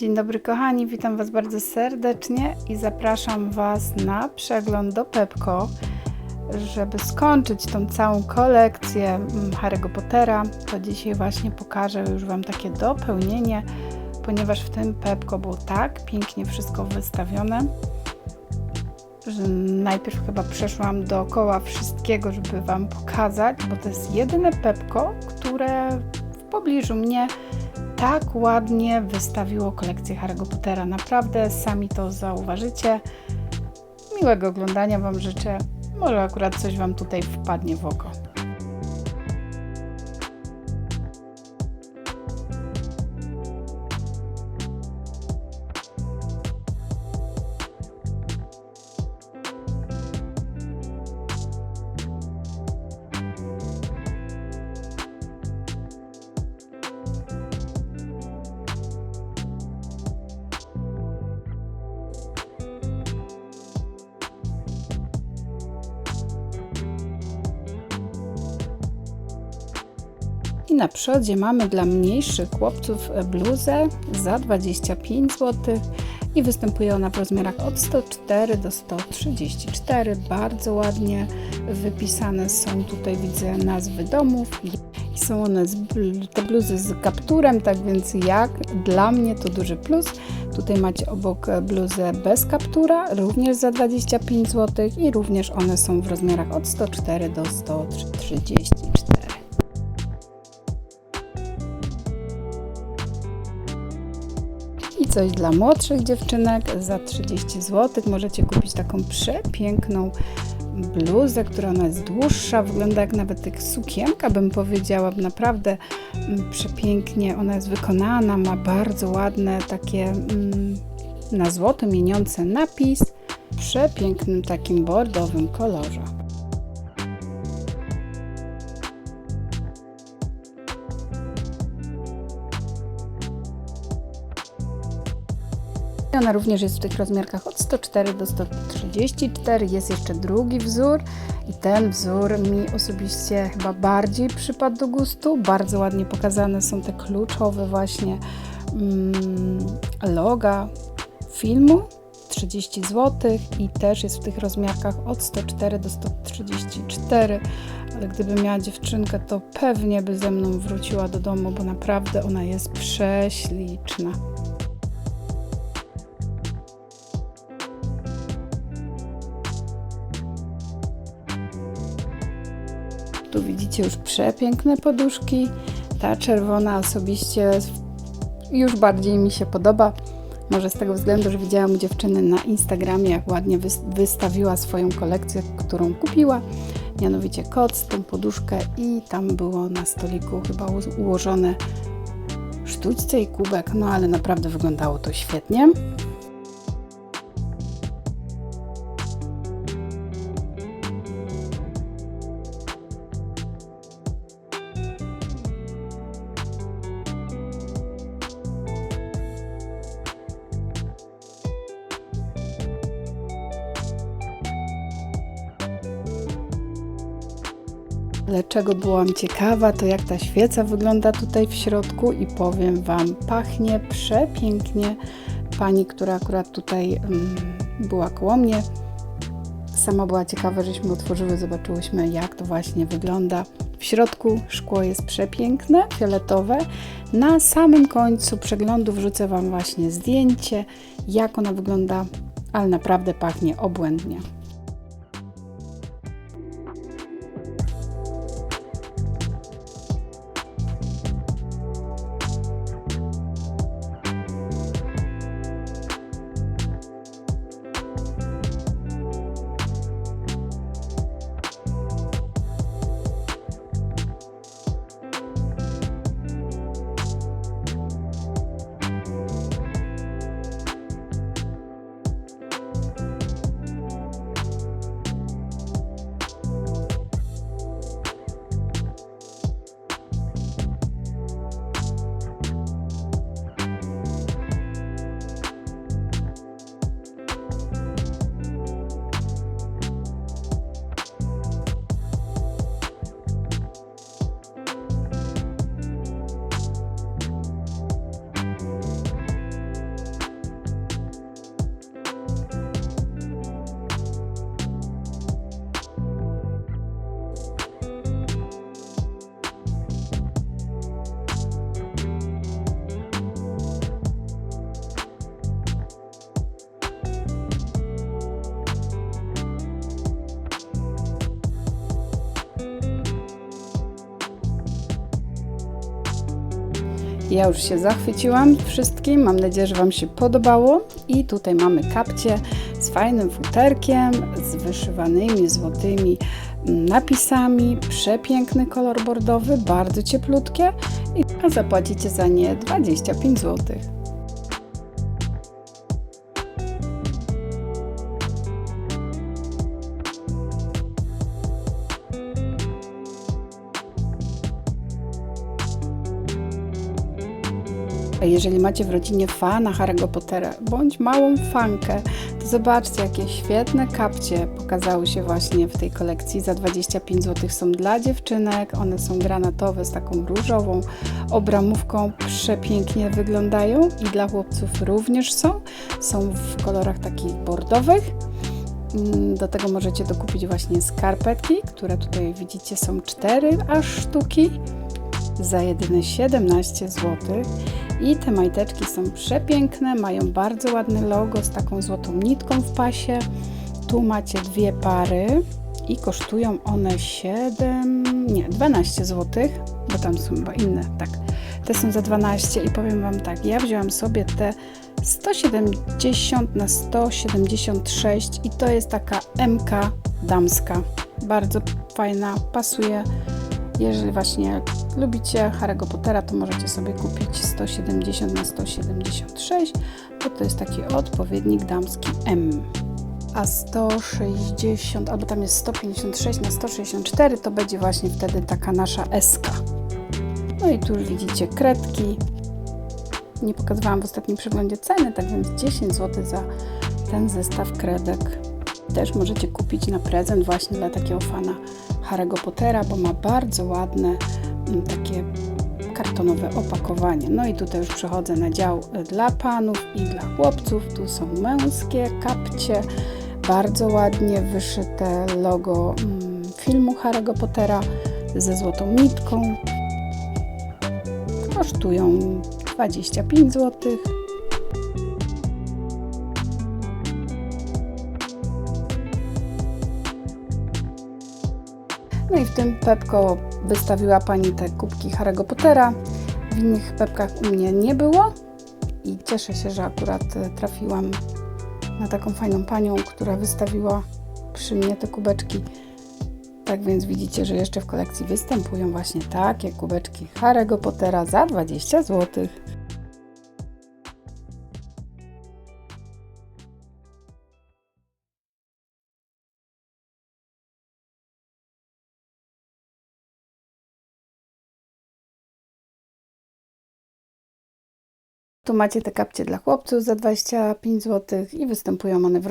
Dzień dobry kochani, witam Was bardzo serdecznie i zapraszam Was na przegląd do Pepko, żeby skończyć tą całą kolekcję mm, Harry'ego Pottera. To dzisiaj właśnie pokażę już Wam takie dopełnienie, ponieważ w tym Pepko było tak pięknie wszystko wystawione, że najpierw chyba przeszłam dookoła wszystkiego, żeby Wam pokazać, bo to jest jedyne Pepko, które w pobliżu mnie tak ładnie wystawiło kolekcję Harry'ego Pottera. Naprawdę sami to zauważycie. Miłego oglądania Wam życzę. Może akurat coś Wam tutaj wpadnie w oko. I na przodzie mamy dla mniejszych chłopców bluzę za 25 zł i występuje ona w rozmiarach od 104 do 134. Bardzo ładnie wypisane są tutaj widzę nazwy domów są one z, te bluzy z kapturem, tak więc jak dla mnie to duży plus. Tutaj macie obok bluzę bez kaptura, również za 25 zł i również one są w rozmiarach od 104 do 134. coś dla młodszych dziewczynek za 30 zł możecie kupić taką przepiękną bluzę, która ona jest dłuższa, wygląda jak nawet jak sukienka, bym powiedziała, naprawdę mm, przepięknie ona jest wykonana, ma bardzo ładne takie mm, na złoto mieniące napis w przepięknym takim bordowym kolorze. Ona również jest w tych rozmiarkach od 104 do 134. Jest jeszcze drugi wzór i ten wzór mi osobiście chyba bardziej przypadł do gustu. Bardzo ładnie pokazane są te kluczowe właśnie mm, loga filmu. 30 zł i też jest w tych rozmiarkach od 104 do 134, ale gdyby miała dziewczynkę, to pewnie by ze mną wróciła do domu, bo naprawdę ona jest prześliczna. Widzicie już przepiękne poduszki. Ta czerwona osobiście już bardziej mi się podoba. Może z tego względu, że widziałam dziewczyny na Instagramie, jak ładnie wystawiła swoją kolekcję, którą kupiła. Mianowicie koc, tą poduszkę i tam było na stoliku chyba ułożone sztućce i kubek, no ale naprawdę wyglądało to świetnie. Dlaczego byłam ciekawa, to jak ta świeca wygląda tutaj w środku i powiem Wam, pachnie przepięknie. Pani, która akurat tutaj um, była koło mnie, sama była ciekawa, żeśmy otworzyły, zobaczyłyśmy jak to właśnie wygląda. W środku szkło jest przepiękne, fioletowe. Na samym końcu przeglądu wrzucę Wam właśnie zdjęcie, jak ona wygląda, ale naprawdę pachnie obłędnie. Ja już się zachwyciłam wszystkim, mam nadzieję, że Wam się podobało. I tutaj mamy kapcie z fajnym futerkiem, z wyszywanymi złotymi mm, napisami. Przepiękny kolor bordowy, bardzo cieplutkie, a zapłacicie za nie 25 zł. Jeżeli macie w rodzinie fana Harry'ego Pottera bądź małą fankę, to zobaczcie, jakie świetne kapcie pokazały się właśnie w tej kolekcji. Za 25 zł są dla dziewczynek. One są granatowe z taką różową obramówką. Przepięknie wyglądają i dla chłopców również są. Są w kolorach takich bordowych. Mm, Do tego możecie dokupić właśnie skarpetki, które tutaj widzicie są 4 aż sztuki za jedyne 17 zł. I te majteczki są przepiękne, mają bardzo ładne logo z taką złotą nitką w pasie. Tu macie dwie pary i kosztują one 7, nie, 12 zł, bo tam są chyba inne, tak. Te są za 12 i powiem Wam tak, ja wzięłam sobie te 170 na 176 i to jest taka MK damska. Bardzo fajna, pasuje jeżeli właśnie lubicie Harry'ego Pottera, to możecie sobie kupić 170 na 176, bo to jest taki odpowiednik damski M. A 160, albo tam jest 156 na 164, to będzie właśnie wtedy taka nasza SK. No i tu już widzicie kredki. Nie pokazywałam w ostatnim przeglądzie ceny, tak więc 10 zł za ten zestaw kredek. Też możecie kupić na prezent właśnie dla takiego fana Harry'ego Pottera, bo ma bardzo ładne mm, takie kartonowe opakowanie. No i tutaj już przechodzę na dział y, dla panów i dla chłopców. Tu są męskie kapcie, bardzo ładnie wyszyte logo mm, filmu Harry'ego Pottera ze złotą nitką. Kosztują 25 zł. I w tym Pepko wystawiła Pani te kubki Harry'ego Pottera. W innych Pepkach u mnie nie było i cieszę się, że akurat e, trafiłam na taką fajną panią, która wystawiła przy mnie te kubeczki. Tak więc widzicie, że jeszcze w kolekcji występują właśnie takie kubeczki Harry'ego Pottera za 20 zł. Tu macie te kapcie dla chłopców za 25 zł i występują one w,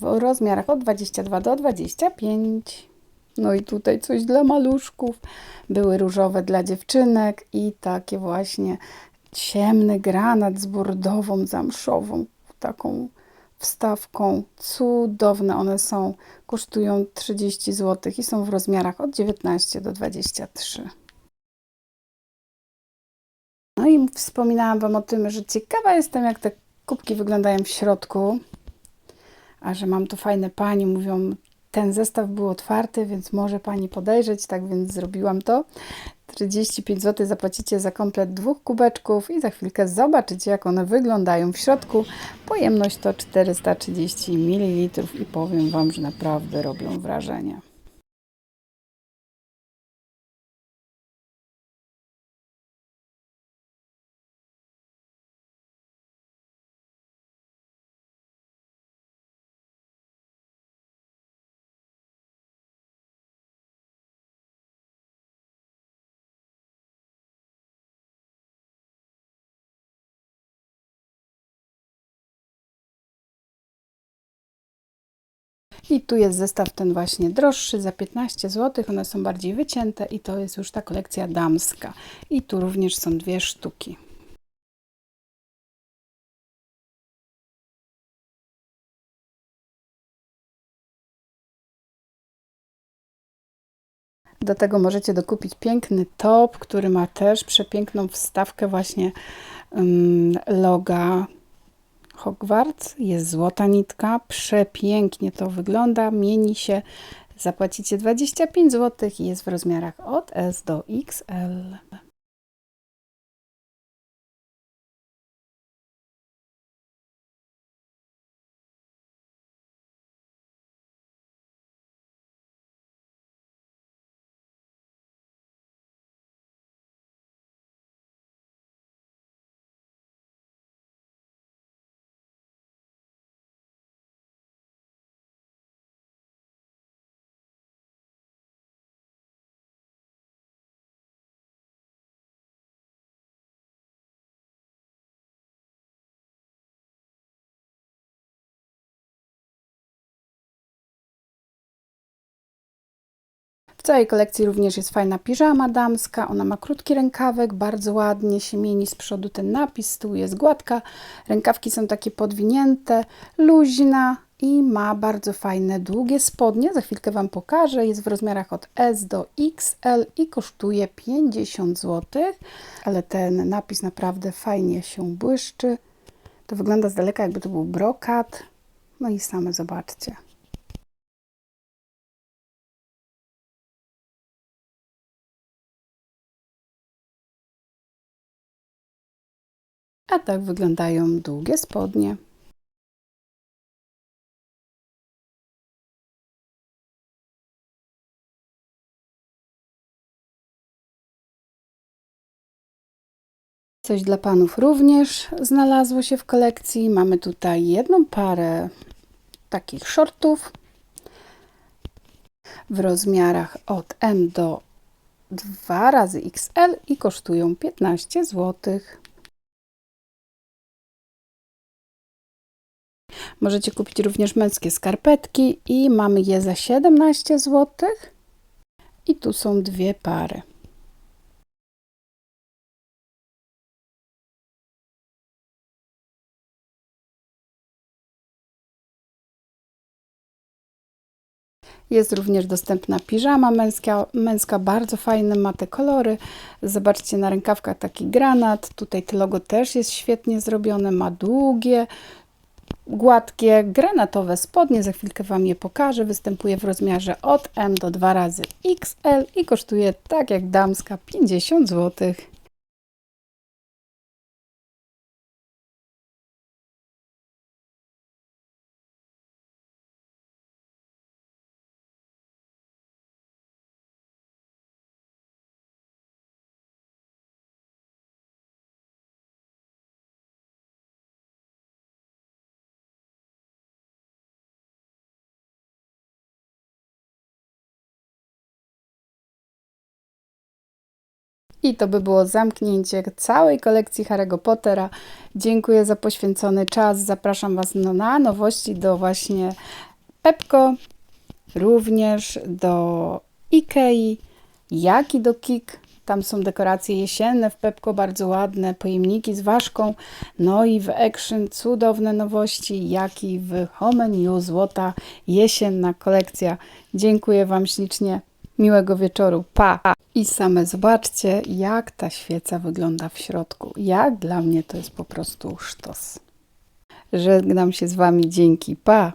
w rozmiarach od 22 do 25. No i tutaj coś dla maluszków. Były różowe dla dziewczynek i takie właśnie ciemny granat z bordową, zamszową, taką wstawką. Cudowne one są. Kosztują 30 zł i są w rozmiarach od 19 do 23. No i wspominałam Wam o tym, że ciekawa jestem, jak te kubki wyglądają w środku. A że mam tu fajne pani, mówią, ten zestaw był otwarty, więc może pani podejrzeć, tak więc zrobiłam to. 35 zł zapłacicie za komplet dwóch kubeczków i za chwilkę zobaczycie, jak one wyglądają w środku. Pojemność to 430 ml i powiem Wam, że naprawdę robią wrażenie. I tu jest zestaw ten właśnie droższy za 15 zł. One są bardziej wycięte i to jest już ta kolekcja damska. I tu również są dwie sztuki. Do tego możecie dokupić piękny top, który ma też przepiękną wstawkę właśnie um, loga Hogwarts. Jest złota nitka, przepięknie to wygląda, mieni się. Zapłacicie 25 zł i jest w rozmiarach od S do XL. W całej kolekcji również jest fajna piżama damska. Ona ma krótki rękawek, bardzo ładnie się mieni z przodu ten napis, z tyłu jest gładka. Rękawki są takie podwinięte, luźna i ma bardzo fajne, długie spodnie. Za chwilkę Wam pokażę. Jest w rozmiarach od S do XL i kosztuje 50 zł. Ale ten napis naprawdę fajnie się błyszczy. To wygląda z daleka, jakby to był brokat. No i same zobaczcie. A tak wyglądają długie spodnie. Coś dla panów również znalazło się w kolekcji. Mamy tutaj jedną parę takich shortów w rozmiarach od M do 2 razy XL i kosztują 15 zł. Możecie kupić również męskie skarpetki i mamy je za 17 zł. I tu są dwie pary. Jest również dostępna piżama męska, męska bardzo fajne, ma te kolory. Zobaczcie na rękawkach taki granat. Tutaj to logo też jest świetnie zrobione, ma długie, gładkie, granatowe spodnie. Za chwilkę Wam je pokażę. Występuje w rozmiarze od M do 2 razy XL i kosztuje tak jak damska 50 zł. I to by było zamknięcie całej kolekcji Harry'ego Pottera. Dziękuję za poświęcony czas. Zapraszam Was no, na nowości do właśnie Pepko, również do Ikei, jak i do Kik. Tam są dekoracje jesienne w Pepko, bardzo ładne, pojemniki z ważką. No i w Action cudowne nowości, jak i w Home New złota jesienna kolekcja. Dziękuję Wam ślicznie. Miłego wieczoru. Pa! I same zobaczcie, jak ta świeca wygląda w środku. Jak dla mnie to jest po prostu sztos. Żegnam się z Wami. Dzięki. Pa!